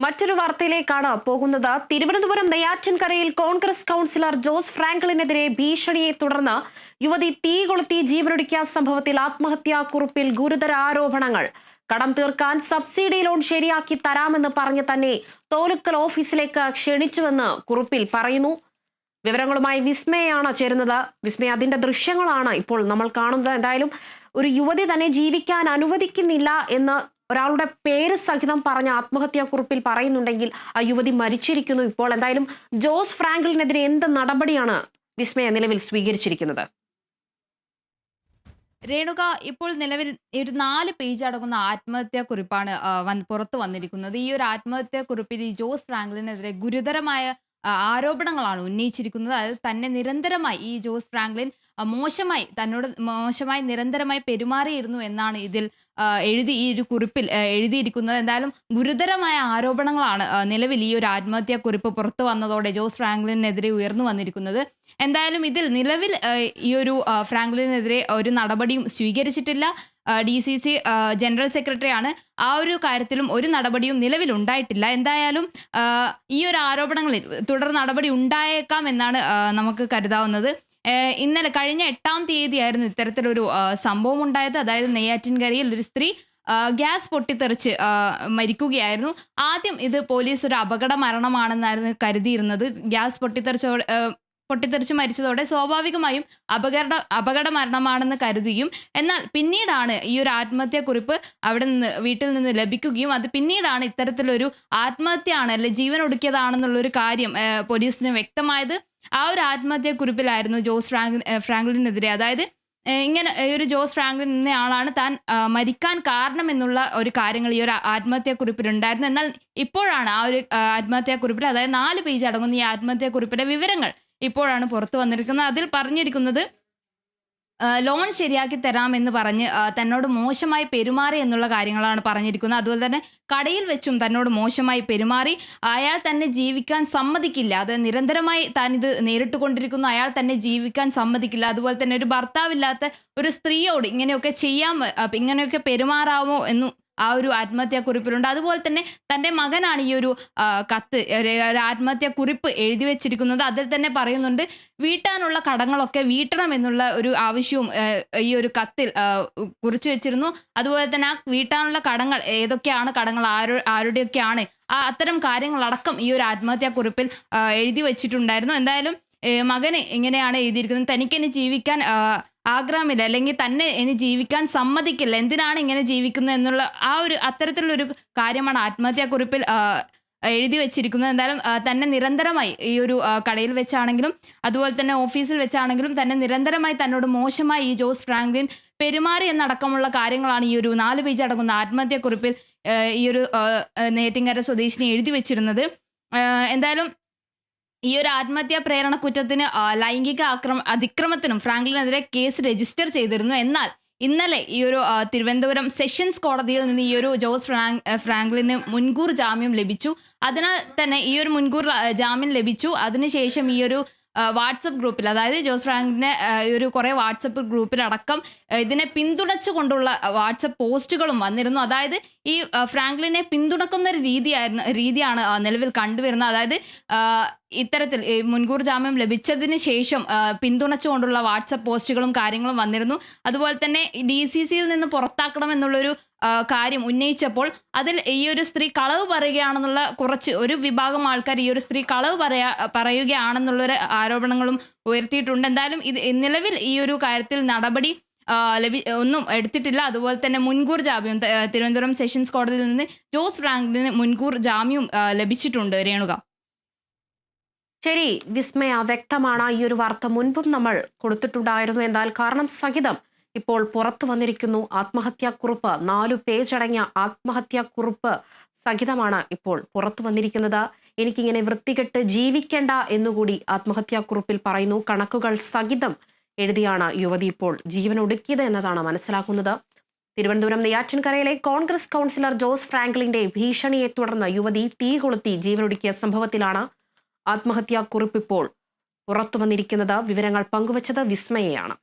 മറ്റൊരു വാർത്തയിലേക്കാണ് പോകുന്നത്. തിരുവനന്തപുരം നെയ്യാറ്റിൻകരയിൽ കോൺഗ്രസ് കൗൺസിലർ ജോസ് ഫ്രാങ്ക്ലിനെതിരെ ഭീഷണിയെ തുടർന്ന് യുവതി തീ കൊളുത്തി ജീവനൊടുക്കിയ സംഭവത്തിൽ ആത്മഹത്യാ കുറിപ്പിൽ ഗുരുതര ആരോപണങ്ങൾ. കടം തീർക്കാൻ സബ്സിഡി ലോൺ ശരിയാക്കി തരാമെന്ന് പറഞ്ഞ് തന്നെ തോലുക്കൽ ഓഫീസിലേക്ക് ക്ഷണിച്ചുവെന്ന് കുറിപ്പിൽ പറയുന്നു. വിവരങ്ങളുമായി വിസ്മയാണ് ചേരുന്നത്. വിസ്മയ അതിന്റെ ദൃശ്യങ്ങളാണ് ഇപ്പോൾ നമ്മൾ കാണുന്നത്. എന്തായാലും ഒരു യുവതി തന്നെ ജീവിക്കാൻ അനുവദിക്കുന്നില്ല എന്ന് ഒരാളുടെ പേര് സഹിതം പറഞ്ഞ ആത്മഹത്യാ കുറിപ്പിൽ പറയുന്നുണ്ടെങ്കിൽ ആ യുവതി മരിച്ചിരിക്കുന്നു ഇപ്പോൾ. എന്തായാലും ജോസ് ഫ്രാങ്കിളിനെതിരെ എന്ത് നടപടിയാണ് വിസ്മയ നിലവിൽ സ്വീകരിച്ചിരിക്കുന്നത്? രേണുക ഇപ്പോൾ നിലവിൽ ഒരു നാല് പേജ് അടങ്ങുന്ന ആത്മഹത്യാ കുറിപ്പാണ് വൻ പുറത്തു വന്നിരിക്കുന്നത്. ഈ ഒരു ആത്മഹത്യാ കുറിപ്പിൽ ഈ ജോസ് ഫ്രാങ്ക്ലിനെതിരെ ഗുരുതരമായ ആരോപണങ്ങളാണ് ഉന്നയിച്ചിരിക്കുന്നത്. അത് തന്നെ നിരന്തരമായി ഈ ജോസ് ഫ്രാങ്ക്ലിൻ മോശമായി തന്നോട് മോശമായി നിരന്തരമായി പെരുമാറിയിരുന്നു എന്നാണ് ഇതിൽ എഴുതി ഈ ഒരു കുറിപ്പിൽ എഴുതിയിരിക്കുന്നത്. എന്തായാലും ഗുരുതരമായ ആരോപണങ്ങളാണ് നിലവിൽ ഈ ഒരു ആത്മഹത്യാ കുറിപ്പ് പുറത്തു വന്നതോടെ ജോസ് ഫ്രാങ്ക്ലിനെതിരെ ഉയർന്നു വന്നിരിക്കുന്നത്. എന്തായാലും ഇതിൽ നിലവിൽ ഈ ഒരു ഫ്രാങ്ക്ലിനെതിരെ ഒരു നടപടിയും സ്വീകരിച്ചിട്ടില്ല. ഡി സി സി ജനറൽ സെക്രട്ടറിയാണ്. ആ ഒരു കാര്യത്തിലും ഒരു നടപടിയും നിലവിൽ ഉണ്ടായിട്ടില്ല. എന്തായാലും ഈ ഒരു ആരോപണങ്ങളിൽ തുടർ നടപടി ഉണ്ടായേക്കാം എന്നാണ് നമുക്ക് കരുതാവുന്നത്. ഇന്നലെ കഴിഞ്ഞ എട്ടാം തീയതിയായിരുന്നു ഇത്തരത്തിലൊരു സംഭവം ഉണ്ടായത് അതായത് നെയ്യാറ്റിൻകരയിൽ ഒരു സ്ത്രീ ഗ്യാസ് പൊട്ടിത്തെറിച്ച് മരിക്കുകയായിരുന്നു. ആദ്യം ഇത് പോലീസ് ഒരു അപകട മരണമാണെന്നായിരുന്നു കരുതിയിരുന്നത്. ഗ്യാസ് പൊട്ടിത്തെറിച്ചോടെ പൊട്ടിത്തെറിച്ച് മരിച്ചതോടെ സ്വാഭാവികമായും അപകട അപകട മരണമാണെന്ന് കരുതുകയും എന്നാൽ പിന്നീടാണ് ഈ ഒരു ആത്മഹത്യാ കുറിപ്പ് അവിടെ നിന്ന് വീട്ടിൽ നിന്ന് ലഭിക്കുകയും അത് പിന്നീടാണ് ഇത്തരത്തിലൊരു ആത്മഹത്യയാണ് അല്ലെ ജീവൻ ഒടുക്കിയതാണെന്നുള്ളൊരു കാര്യം പോലീസിന് വ്യക്തമായത്. ആ ഒരു ആത്മഹത്യാ കുറിപ്പിലായിരുന്നു ജോസ് ഫ്രാങ്ക് ഫ്രാങ്ക്ലിനെതിരെ അതായത് ഇങ്ങനെ ഒരു ജോസ് ഫ്രാങ്ക്ലിൻ എന്ന ആളാണ് താൻ മരിക്കാൻ കാരണം എന്നുള്ള ഒരു കാര്യങ്ങൾ ഈ ഒരു ആത്മഹത്യാ കുറിപ്പിൽ ഉണ്ടായിരുന്നു. എന്നാൽ ഇപ്പോഴാണ് ആ ഒരു ആ, ആത്മഹത്യാ കുറിപ്പിൽ അതായത് നാല് പേജ് അടങ്ങുന്ന ഈ ആത്മഹത്യാ കുറിപ്പിലെ വിവരങ്ങൾ ഇപ്പോഴാണ് പുറത്തു വന്നിരിക്കുന്നത്. അതിൽ പറഞ്ഞിരിക്കുന്നത് ലോൺ ശരിയാക്കി തരാമെന്ന് പറഞ്ഞ് തന്നോട് മോശമായി പെരുമാറി എന്നുള്ള കാര്യങ്ങളാണ് പറഞ്ഞിരിക്കുന്നത്. അതുപോലെ തന്നെ കടയിൽ വെച്ചും തന്നോട് മോശമായി പെരുമാറി. അയാൾ തന്നെ ജീവിക്കാൻ സമ്മതിക്കില്ല. അത് നിരന്തരമായി താൻ ഇത് നേരിട്ട് കൊണ്ടിരിക്കുന്നു അയാൾ തന്നെ ജീവിക്കാൻ സമ്മതിക്കില്ല. അതുപോലെ തന്നെ ഒരു ഭർത്താവില്ലാത്ത ഒരു സ്ത്രീയോട് ഇങ്ങനെയൊക്കെ ചെയ്യാം ഇങ്ങനെയൊക്കെ പെരുമാറാമോ എന്നും ആ ഒരു ആത്മഹത്യാ കുറിപ്പിലുണ്ട് അതുപോലെ തന്നെ തന്റെ മകനാണ് ഈ ഒരു കത്ത് ഒരു ഒരു ആത്മഹത്യാ കുറിപ്പ് എഴുതി വെച്ചിരിക്കുന്നത്. അതിൽ തന്നെ പറയുന്നുണ്ട് വീട്ടാനുള്ള കടങ്ങളൊക്കെ വീട്ടണം എന്നുള്ള ഒരു ആവശ്യവും ഈ ഒരു കത്തിൽ കുറിച്ചു വെച്ചിരുന്നു. അതുപോലെ തന്നെ ആ വീട്ടാനുള്ള കടങ്ങൾ ഏതൊക്കെയാണ് കടങ്ങൾ ആരോ ആരുടെയൊക്കെയാണ് ആ അത്തരം കാര്യങ്ങളടക്കം ഈ ഒരു ആത്മഹത്യാ കുറിപ്പിൽ എഴുതി വെച്ചിട്ടുണ്ടായിരുന്നു. എന്തായാലും മകന് ഇങ്ങനെയാണ് എഴുതിയിരിക്കുന്നത്. തനിക്കിനി ജീവിക്കാൻ ആഗ്രഹമില്ല അല്ലെങ്കിൽ തന്നെ ഇനി ജീവിക്കാൻ സമ്മതിക്കില്ല. എന്തിനാണ് ഇങ്ങനെ ജീവിക്കുന്നത് എന്നുള്ള ആ ഒരു അത്തരത്തിലുള്ളൊരു കാര്യമാണ് ആത്മഹത്യാ കുറിപ്പിൽ എഴുതി വെച്ചിരിക്കുന്നത്. എന്തായാലും തന്നെ നിരന്തരമായി ഈ ഒരു കടയിൽ വെച്ചാണെങ്കിലും അതുപോലെ തന്നെ ഓഫീസിൽ വെച്ചാണെങ്കിലും തന്നെ നിരന്തരമായി തന്നോട് മോശമായി ഈ ജോസ് ഫ്രാങ്ക്ലിൻ പെരുമാറി എന്നടക്കമുള്ള കാര്യങ്ങളാണ് ഈ ഒരു നാല് പേജ് അടങ്ങുന്ന ആത്മഹത്യാ കുറിപ്പിൽ ഈ ഒരു ആ, സ്വദേശിനി എഴുതി വെച്ചിരുന്നത്. എന്തായാലും ഈ ഒരു ആത്മഹത്യാ പ്രേരണ കുറ്റത്തിന് ലൈംഗിക ആക്രമ അതിക്രമത്തിനും ഫ്രാങ്ക്ലിനെതിരെ കേസ് രജിസ്റ്റർ ചെയ്തിരുന്നു. എന്നാൽ ഇന്നലെ ഈ ഒരു തിരുവനന്തപുരം സെഷൻസ് കോടതിയിൽ നിന്ന് ഈ ഒരു ജോസ് ഫ്രാങ്ക് ഫ്രാങ്ക്ലിന് മുൻകൂർ ജാമ്യം ലഭിച്ചു. അതിനാൽ തന്നെ ഈ ഒരു മുൻകൂർ ജാമ്യം ലഭിച്ചു. അതിനുശേഷം ഈ ഒരു വാട്സപ്പ് ഗ്രൂപ്പിൽ അതായത് ജോസ് ഫ്രാങ്കിന്റെ ഒരു കുറേ വാട്സപ്പ് ഗ്രൂപ്പിലടക്കം ഇതിനെ പിന്തുണച്ചുകൊണ്ടുള്ള വാട്സപ്പ് പോസ്റ്റുകളും വന്നിരുന്നു. അതായത് ഈ ഫ്രാങ്ക്ലിനെ പിന്തുണക്കുന്ന ഒരു രീതിയായിരുന്നു രീതിയാണ് നിലവിൽ കണ്ടുവരുന്നത്. അതായത് ഇത്തരത്തിൽ മുൻകൂർ ജാമ്യം ലഭിച്ചതിന് ശേഷം പിന്തുണച്ചുകൊണ്ടുള്ള വാട്സപ്പ് പോസ്റ്റുകളും കാര്യങ്ങളും വന്നിരുന്നു. അതുപോലെ തന്നെ ഡി സി സിയിൽ നിന്ന് പുറത്താക്കണം എന്നുള്ളൊരു കാര്യം ഉന്നയിച്ചപ്പോൾ അതിൽ ഈ ഒരു സ്ത്രീ കളവ് പറയുകയാണെന്നുള്ള കുറച്ച് ഒരു വിഭാഗം ആൾക്കാർ ഈ ഒരു സ്ത്രീ കളവ് പറയാ പറയുകയാണെന്നുള്ളൊരു ആരോപണങ്ങളും ഉയർത്തിയിട്ടുണ്ട്. എന്തായാലും ഇത് നിലവിൽ ഈ ഒരു കാര്യത്തിൽ നടപടി ലഭി ഒന്നും എടുത്തിട്ടില്ല. അതുപോലെ തന്നെ മുൻകൂർ ജാമ്യം തിരുവനന്തപുരം സെഷൻസ് കോടതിയിൽ നിന്ന് ജോസ് ഫ്രാങ്ക്ലിന് മുൻകൂർ ജാമ്യം ലഭിച്ചിട്ടുണ്ട്. രേണുക. ശരി വിസ്മയ വ്യക്തമാണ്. ഈ ഒരു വാർത്ത മുൻപും നമ്മൾ കൊടുത്തിട്ടുണ്ടായിരുന്നു. എന്നാൽ കാരണം സഹിതം ഇപ്പോൾ പുറത്തു വന്നിരിക്കുന്നു ആത്മഹത്യാക്കുറിപ്പ്. നാലു പേജ് അടങ്ങിയ ആത്മഹത്യാക്കുറിപ്പ് സഹിതമാണ് ഇപ്പോൾ പുറത്തു വന്നിരിക്കുന്നത്. എനിക്കിങ്ങനെ വൃത്തികെട്ട് ജീവിക്കേണ്ട എന്നുകൂടി ആത്മഹത്യാക്കുറിപ്പിൽ പറയുന്നു. കണക്കുകൾ സഹിതം എഴുതിയാണ് യുവതി ഇപ്പോൾ ജീവൻ ഒടുക്കിയത് എന്നതാണ് മനസ്സിലാക്കുന്നത്. തിരുവനന്തപുരം നെയ്യാറ്റിൻകരയിലെ കോൺഗ്രസ് കൗൺസിലർ ജോസ് ഫ്രാങ്ക്ലിന്റെ ഭീഷണിയെ തുടർന്ന് യുവതി തീ കൊളുത്തി ജീവനൊടുക്കിയ സംഭവത്തിലാണ് ആത്മഹത്യാക്കുറിപ്പ് ഇപ്പോൾ പുറത്തു വന്നിരിക്കുന്നത് വിവരങ്ങൾ പങ്കുവച്ചത് വിസ്മയയാണ്.